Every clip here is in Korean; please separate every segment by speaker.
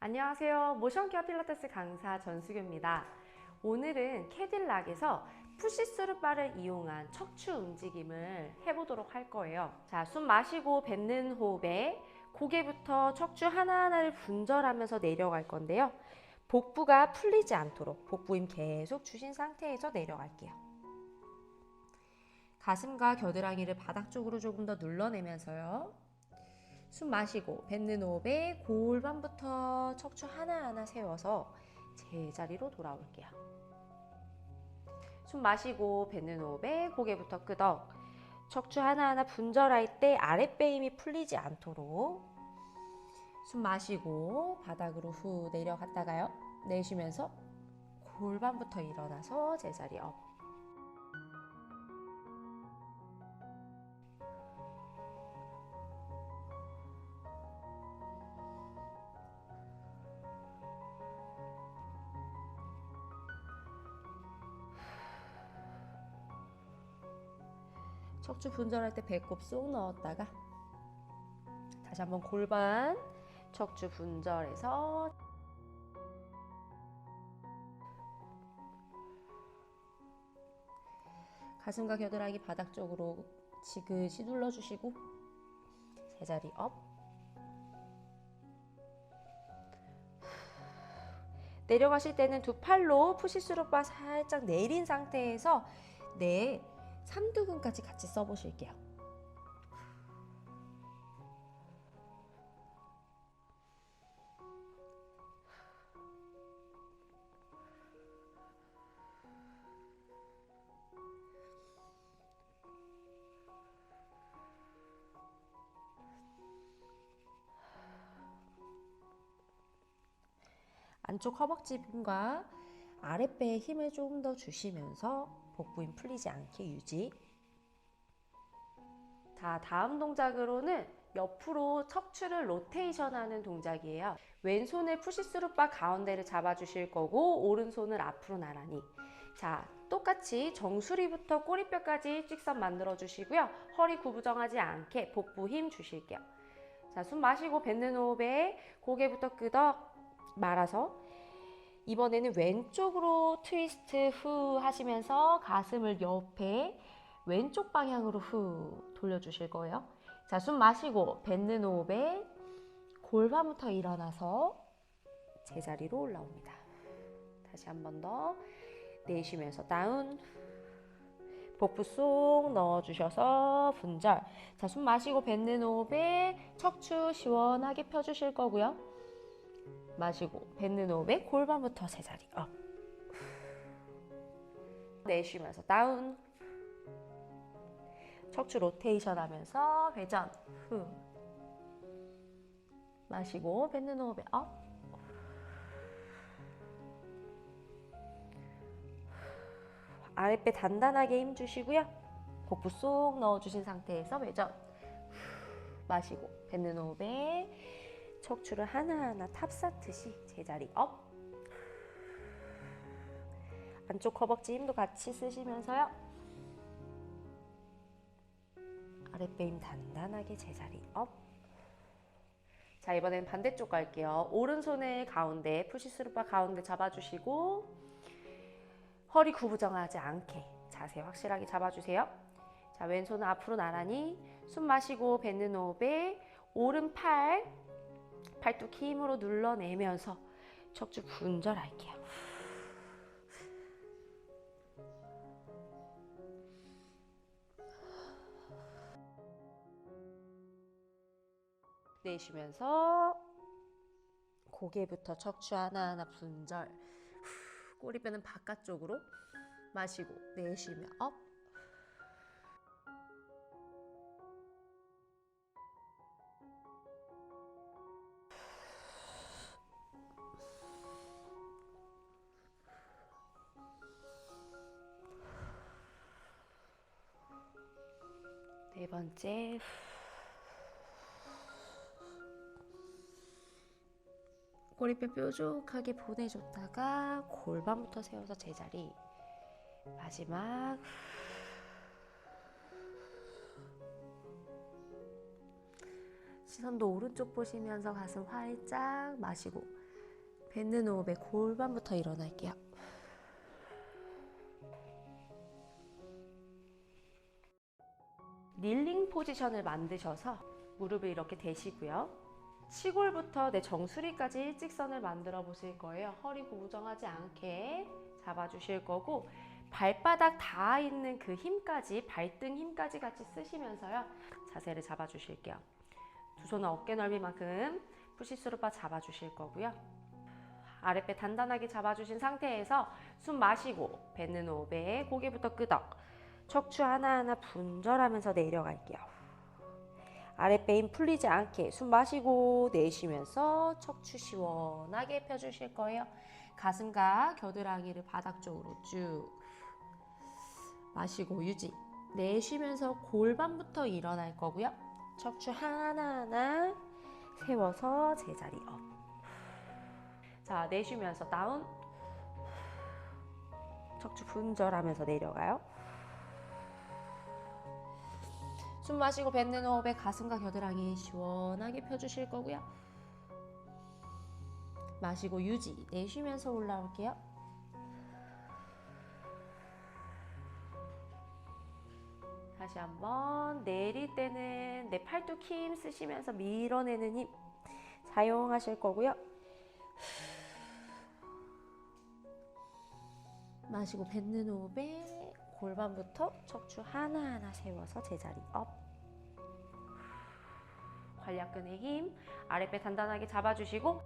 Speaker 1: 안녕하세요. 모션케어 필라테스 강사 전수교입니다. 오늘은 캐딜락에서 푸시스루 바를 이용한 척추 움직임을 해보도록 할 거예요. 자, 숨 마시고 뱉는 호흡에 고개부터 척추 하나하나를 분절하면서 내려갈 건데요. 복부가 풀리지 않도록 복부 힘 계속 주신 상태에서 내려갈게요. 가슴과 겨드랑이를 바닥 쪽으로 조금 더 눌러내면서요. 숨 마시고 뱉는 호흡에 골반부터 척추 하나하나 세워서 제자리로 돌아올게요. 숨 마시고 뱉는 호흡에 고개부터 끄덕. 척추 하나하나 분절할 때 아랫배 힘이 풀리지 않도록 숨 마시고 바닥으로 후 내려갔다가요. 내쉬면서 골반부터 일어나서 제자리 업. 척추 분절할 때 배꼽 쏙 넣었다가 다시 한번 골반 척추 분절해서 가슴과 겨드랑이 바닥 쪽으로 지그시 눌러주시고 제자리 업. 내려가실 때는 두 팔로 푸시스루바 살짝 내린 상태에서 내 삼두근까지 같이 써보실게요. 안쪽 허벅지 힘과 아랫배에 힘을 조금 더 주시면서 복부 힘 풀리지 않게 유지. 자, 다음 동작으로는 옆으로 척추를 로테이션 하는 동작이에요. 왼손을 푸시스루바 가운데를 잡아주실 거고, 오른손을 앞으로 나란히. 자, 똑같이 정수리부터 꼬리뼈까지 일직선 만들어 주시고요. 허리 구부정하지 않게 복부 힘 주실게요. 자, 숨 마시고 뱉는 호흡에 고개부터 끄덕 말아서 이번에는 왼쪽으로 트위스트 후 하시면서 가슴을 옆에 왼쪽 방향으로 후 돌려주실 거예요. 자, 숨 마시고 뱉는 호흡에 골반부터 일어나서 제자리로 올라옵니다. 다시 한 번 더 내쉬면서 다운 복부 쏙 넣어주셔서 분절. 자, 숨 마시고 뱉는 호흡에 척추 시원하게 펴주실 거고요. 마시고 뱉는 호흡에 골반부터 제자리. 업 내쉬면서 다운. 척추 로테이션 하면서 회전. 후 마시고 뱉는 호흡에 업. 아랫배 단단하게 힘 주시고요. 복부 쏙 넣어주신 상태에서 회전. 마시고 뱉는 호흡에 척추를 하나하나 탑사듯이 제자리 업 안쪽 허벅지 힘도 같이 쓰시면서요 아랫배 힘 단단하게 제자리 업 자, 이번엔 반대쪽 갈게요. 오른손을 가운데, 푸시스루바 가운데 잡아주시고, 허리 구부정하지 않게 자세 확실하게 잡아주세요. 자, 왼손은 앞으로 나란히 숨 마시고 뱉는 호흡에 오른팔 팔뚝 힘으로 눌러내면서 척추 분절할게요. 내쉬면서 고개부터 척추 하나하나 분절. 꼬리뼈는 바깥쪽으로 마시고 내쉬며 업. 이제 꼬리뼈 뾰족하게 보내줬다가 골반부터 세워서 제자리 마지막 시선도 오른쪽 보시면서 가슴 활짝 마시고 뱉는 호흡에 골반부터 일어날게요. 닐링 포지션을 만드셔서 무릎을 이렇게 대시고요. 치골부터 내 정수리까지 일직선을 만들어 보실 거예요. 허리 고정하지 않게 잡아주실 거고 발바닥 닿아 있는 그 힘까지 발등 힘까지 같이 쓰시면서요. 자세를 잡아주실게요. 두 손은 어깨 넓이만큼 푸시스루바 잡아주실 거고요. 아랫배 단단하게 잡아주신 상태에서 숨 마시고 뱉는 호흡에 고개부터 끄덕 척추 하나하나 분절하면서 내려갈게요. 아랫배 힘 풀리지 않게 숨 마시고 내쉬면서 척추 시원하게 펴주실 거예요. 가슴과 겨드랑이를 바닥 쪽으로 쭉 마시고 유지. 내쉬면서 골반부터 일어날 거고요. 척추 하나하나 세워서 제자리 업. 자, 내쉬면서 다운. 척추 분절하면서 내려가요. 숨 마시고 뱉는 호흡에 가슴과 겨드랑이 시원하게 펴주실 거고요. 마시고 유지. 내쉬면서 올라올게요. 다시 한번 내릴 때는 내 팔뚝 힘 쓰시면서 밀어내는 힘 사용하실 거고요. 마시고 뱉는 호흡에 골반부터 척추 하나하나 세워서 제자리 업. 관략근의 힘, 아랫배 단단하게 잡아주시고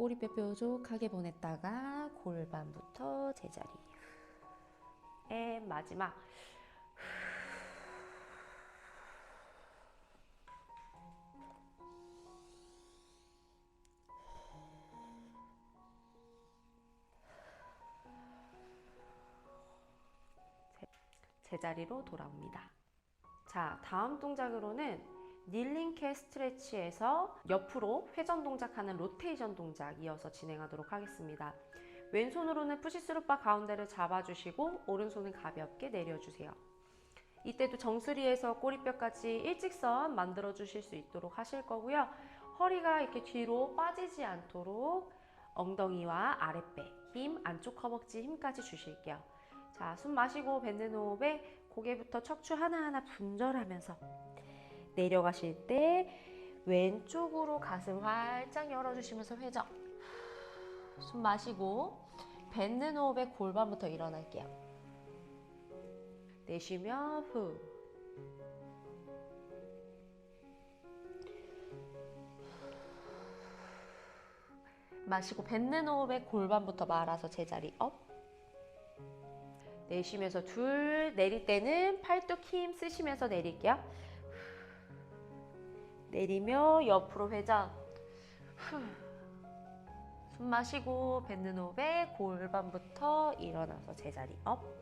Speaker 1: 꼬리뼈 뾰족하게 보냈다가 골반부터 제자리. 앤 마지막. 제- 제자리로 돌아옵니다. 자, 다음 동작으로는 닐링캐 스트레치에서 옆으로 회전 동작하는 로테이션 동작 이어서 진행하도록 하겠습니다. 왼손으로는 푸시스루바 가운데를 잡아주시고 오른손은 가볍게 내려주세요. 이때도 정수리에서 꼬리뼈까지 일직선 만들어 주실 수 있도록 하실 거고요. 허리가 이렇게 뒤로 빠지지 않도록 엉덩이와 아랫배 힘, 안쪽 허벅지 힘까지 주실게요. 자, 숨 마시고 뱉는 호흡에 고개부터 척추 하나하나 분절하면서 내려가실 때 왼쪽으로 가슴 활짝 열어주시면서 회전. 숨 마시고 뱉는 호흡에 골반부터 일어날게요. 내쉬며 후. 마시고 뱉는 호흡에 골반부터 말아서 제자리 업. 내쉬면서 둘 내릴 때는 팔뚝 힘 쓰시면서 내릴게요. 내리며 옆으로 회전. 후. 숨 마시고 뱉는 호흡에 골반부터 일어나서 제자리 업.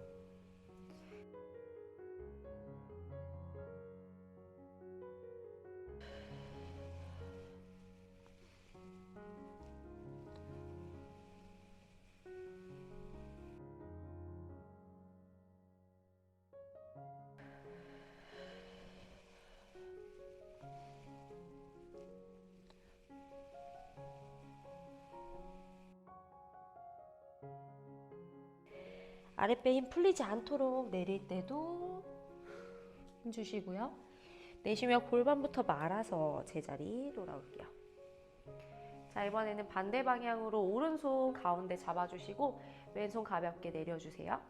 Speaker 1: 아랫배 힘 풀리지 않도록 내릴 때도 힘 주시고요. 내쉬며 골반부터 말아서 제자리 돌아올게요. 자, 이번에는 반대 방향으로 오른손 가운데 잡아주시고 왼손 가볍게 내려주세요.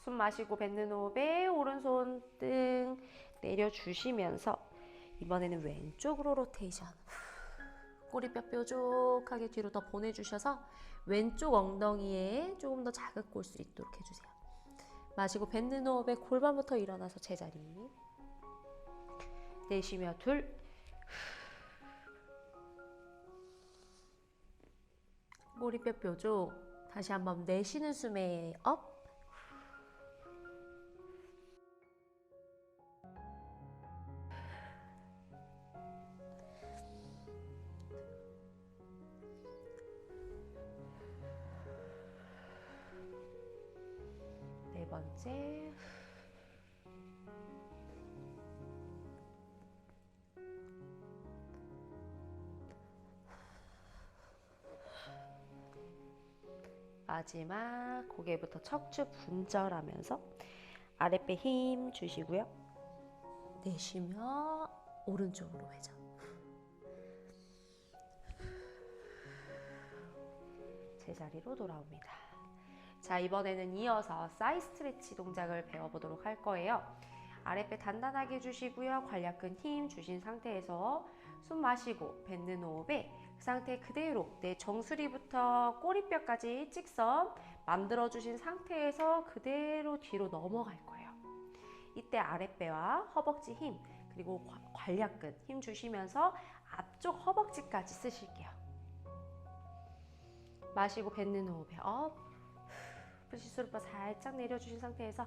Speaker 1: 숨 마시고 뱉는 호흡에 오른손 등 내려주시면서 이번에는 왼쪽으로 로테이션. 꼬리뼈 뾰족하게 뒤로 더 보내주셔서 왼쪽 엉덩이에 조금 더 자극 올 수 있도록 해주세요. 마시고 뱉는 호흡에 골반부터 일어나서 제자리. 내쉬며 둘. 꼬리뼈 뾰족. 다시 한번 내쉬는 숨에 업. 마지막 고개부터 척추 분절하면서 아랫배 힘 주시고요. 내쉬며 오른쪽으로 회전. 제자리로 돌아옵니다. 자, 이번에는 이어서 사이 스트레치 동작을 배워보도록 할 거예요. 아랫배 단단하게 주시고요. 관략근 힘 주신 상태에서 숨 마시고 뱉는 호흡에 그 상태 그대로 내 정수리부터 꼬리뼈까지 일직선 만들어 주신 상태에서 그대로 뒤로 넘어갈 거예요. 이때 아랫배와 허벅지 힘 그리고 관- 관략근 힘 주시면서 앞쪽 허벅지까지 쓰실게요. 마시고 뱉는 호흡에 업 푸시스루바 살짝 내려주신 상태에서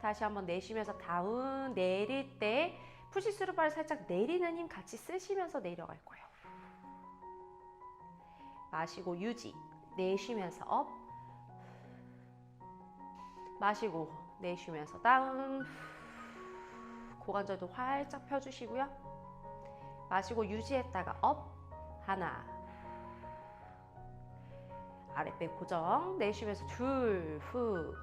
Speaker 1: 다시 한번 내쉬면서 다운 내릴 때 푸시스루바를 살짝 내리는 힘 같이 쓰시면서 내려갈 거예요. 마시고 유지 내쉬면서 업 마시고 내쉬면서 다운 고관절도 활짝 펴주시고요. 마시고 유지했다가 업 하나 아랫배 고정 내쉬면서 둘후.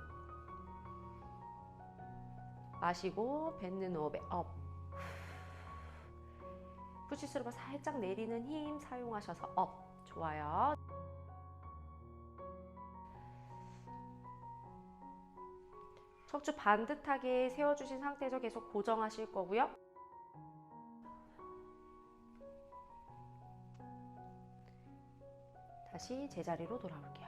Speaker 1: 마시고 뱉는 호흡에 업 푸시스루바 살짝 내리는 힘 사용하셔서 업 좋아요 척추 반듯하게 세워주신 상태에서 계속 고정하실 거고요 다시 제자리로 돌아올게요.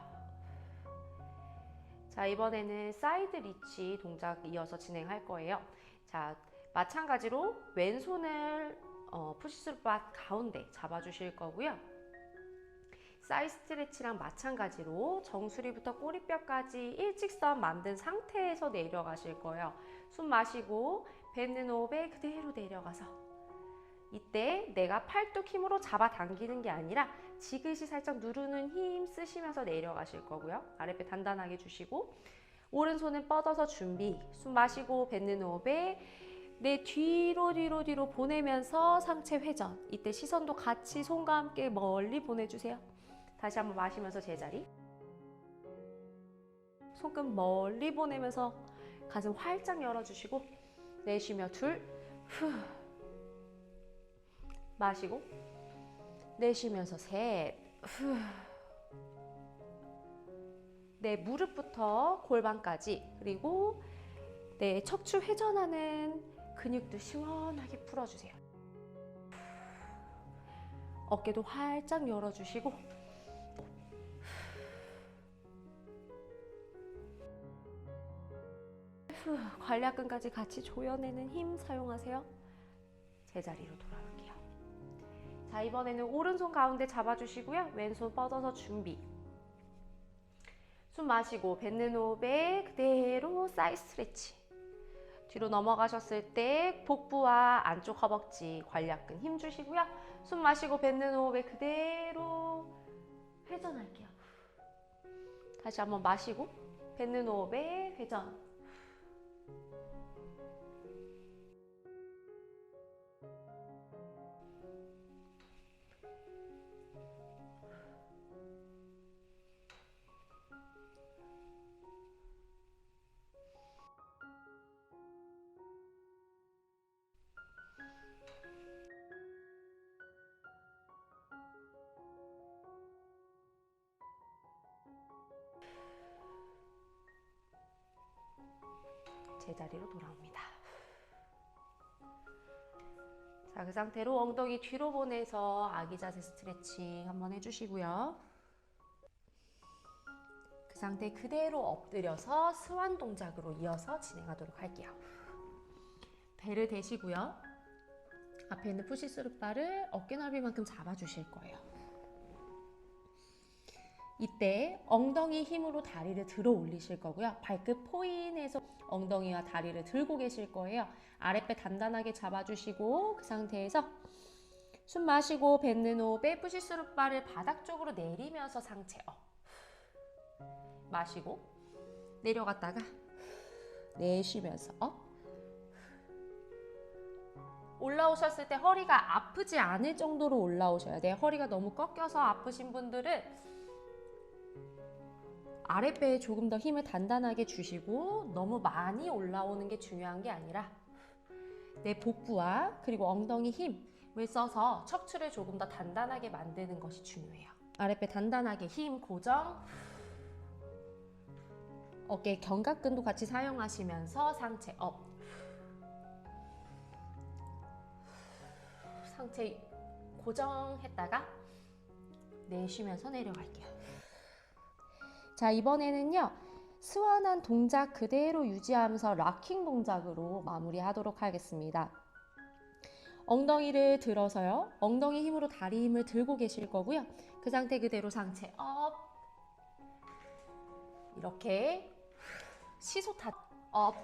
Speaker 1: 자, 이번에는 사이드 리치 동작 이어서 진행할 거예요. 자, 마찬가지로 왼손을 어, 푸시스루바 가운데 잡아주실 거고요. 사이 스트레치랑 마찬가지로 정수리부터 꼬리뼈까지 일직선 만든 상태에서 내려가실 거예요. 숨 마시고 뱉는 호흡에 그대로 내려가서 이때 내가 팔뚝 힘으로 잡아당기는 게 아니라 지그시 살짝 누르는 힘 쓰시면서 내려가실 거고요. 아랫배 단단하게 주시고 오른손은 뻗어서 준비. 숨 마시고 뱉는 호흡에 내 뒤로 뒤로 뒤로 보내면서 상체 회전. 이때 시선도 같이 손과 함께 멀리 보내주세요. 다시 한번 마시면서 제자리. 손끝 멀리 보내면서 가슴 활짝 열어주시고 내쉬며 둘, 후. 마시고 내쉬면서 셋, 후. 내 무릎부터 골반까지 그리고 내 척추 회전하는 근육도 시원하게 풀어주세요. 어깨도 활짝 열어주시고 후, 관략근까지 같이 조여내는 힘 사용하세요. 제자리로 돌아올게요. 자, 이번에는 오른손 가운데 잡아주시고요. 왼손 뻗어서 준비. 숨 마시고 뱉는 호흡에 그대로 사이 스트레치. 뒤로 넘어가셨을 때 복부와 안쪽 허벅지 관략근 힘 주시고요. 숨 마시고 뱉는 호흡에 그대로 회전할게요. 다시 한번 마시고 뱉는 호흡에 회전. 제자리로 돌아옵니다. 자, 그 상태로 엉덩이 뒤로 보내서 아기 자세 스트레칭 한번 해주시고요. 그그 상태 그대로 엎드려서 스완 동작으로 이어서 진행하도록 할게요. 배를 대시고요. 앞에 있는 푸시스룹바를 어깨 넓이만큼 잡아주실 거예요. 이때 엉덩이 힘으로 다리를 들어 올리실 거고요. 발끝 포인에서 엉덩이와 다리를 들고 계실 거예요. 아랫배 단단하게 잡아주시고 그 상태에서 숨 마시고 뱉는 호흡에 푸시스룹바를 바닥 쪽으로 내리면서 상체 업. 마시고 내려갔다가 내쉬면서 업. 올라오셨을 때 허리가 아프지 않을 정도로 올라오셔야 돼요. 허리가 너무 꺾여서 아프신 분들은 아랫배에 조금 더 힘을 단단하게 주시고 너무 많이 올라오는 게 중요한 게 아니라 내 복부와 그리고 엉덩이 힘을 써서 척추를 조금 더 단단하게 만드는 것이 중요해요. 아랫배 단단하게 힘 고정. 어깨 견갑근도 같이 사용하시면서 상체 업. 상체 고정했다가 내쉬면서 내려갈게요. 자, 이번에는요. 스완한 동작 그대로 유지하면서 락킹 동작으로 마무리하도록 하겠습니다. 엉덩이를 들어서요. 엉덩이 힘으로 다리 힘을 들고 계실 거고요. 그 상태 그대로 상체 업. 이렇게 시소 타 업.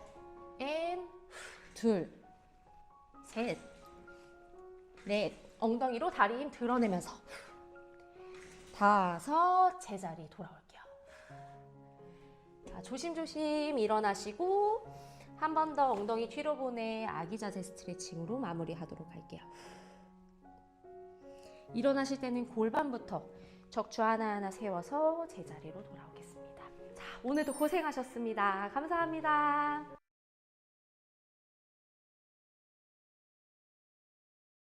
Speaker 1: 앤 둘. 셋. 넷. 엉덩이로 다리 힘 드러내면서 다섯. 제자리 돌아올게요. 자, 조심조심 일어나시고 한 번 더 엉덩이 뒤로 보내 아기 자세 스트레칭으로 마무리하도록 할게요. 일어나실 때는 골반부터 척추 하나하나 세워서 제자리로 돌아오겠습니다. 자, 오늘도 고생하셨습니다. 감사합니다.